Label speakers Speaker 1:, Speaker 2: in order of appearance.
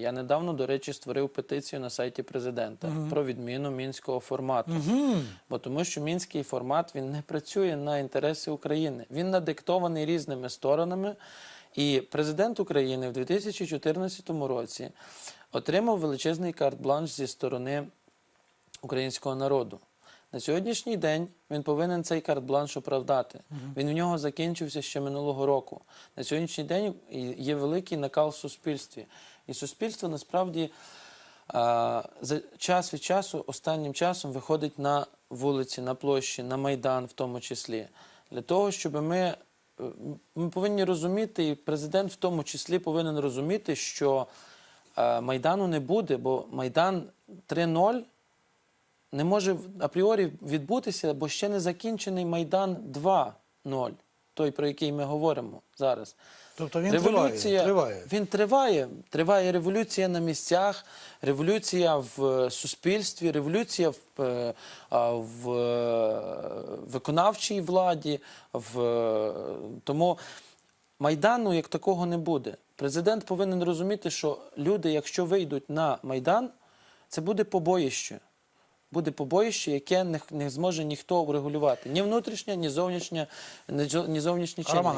Speaker 1: Я недавно, до речі, створив петицію на сайті президента про відміну мінського формату. Бо тому, що мінський формат він не працює на інтереси України. Він надиктований різними сторонами. І президент України в 2014 році отримав величезний карт-бланш зі сторони українського народу. На сьогоднішній день він повинен цей карт-бланш оправдати. Він в нього закінчився ще минулого року. На сьогоднішній день є великий накал в суспільстві. І суспільство насправді за час від часу, останнім часом виходить на вулиці, на площі, на Майдан в тому числі. Для того, щоб ми, е, ми повинні розуміти, і президент в тому числі повинен розуміти, що е, Майдану не буде, бо Майдан 3.0 не може апріорі відбутися, бо ще не закінчений Майдан 2.0, той, про який ми говоримо зараз.
Speaker 2: Тобто він
Speaker 1: Революція,
Speaker 2: триває, триває.
Speaker 1: Він триває. Триває революція на місцях, революція в е, суспільстві, революція в, е, в е, виконавчій владі. В, тому Майдану як такого не буде. Президент повинен розуміти, що люди, якщо вийдуть на Майдан, це буде побоїще. Буде побоїще, яке не, не зможе ніхто врегулювати. Ні внутрішнє, ні зовнішнє, ні зо- ні зовнішні чинники.